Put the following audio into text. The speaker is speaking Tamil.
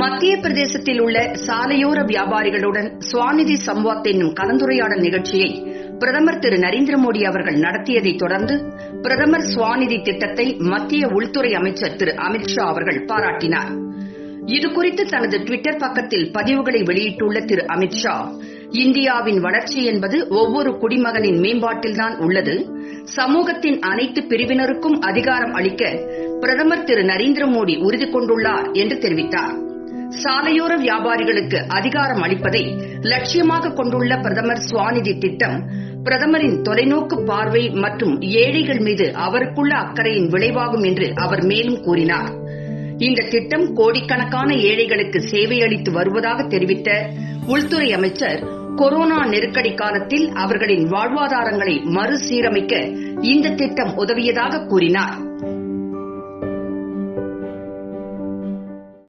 மத்திய பிரதேசத்தில் உள்ள சாலையோர வியாபாரிகளுடன் சுவாநிதி சம்வாத் என்னும் கலந்துரையாடல் நிகழ்ச்சியை பிரதமர் திரு நரேந்திர மோடி அவர்கள் நடத்தியதைத் தொடர்ந்து பிரதமர் சுவாநிதி திட்டத்தை மத்திய உள்துறை அமைச்சர் திரு அமித்ஷா அவர்கள் பாராட்டினார். இதுகுறித்து தனது டுவிட்டர் பக்கத்தில் பதிவுகளை வெளியிட்டுள்ள திரு அமித்ஷா இந்தியாவின் வளர்ச்சி என்பது ஒவ்வொரு குடிமகனின் மேம்பாட்டில்தான் உள்ளது. சமூகத்தின் அனைத்து பிரிவினருக்கும் அதிகாரம் அளிக்க பிரதமர் திரு நரேந்திர மோடி உறுதி கொண்டுள்ளார் என்று தெரிவித்தார். சாலையோர வியாபாரிகளுக்கு அதிகாரம் அளிப்பதை லட்சியமாக கொண்டுள்ள பிரதமர் சுவாநிதி திட்டம் பிரதமரின் தொலைநோக்கு பார்வை மற்றும் ஏழைகள் மீது அவருக்குள்ள அக்கறையின் விளைவாகும் என்று அவர் மேலும் கூறினார். இந்த திட்டம் கோடிக்கணக்கான ஏழைகளுக்கு சேவை அளித்து வருவதாக தெரிவித்த உள்துறை அமைச்சர் கொரோனா நெருக்கடி காலத்தில் அவர்களின் வாழ்வாதாரங்களை மறுசீரமைக்க இந்த திட்டம் உதவியதாக கூறினார்.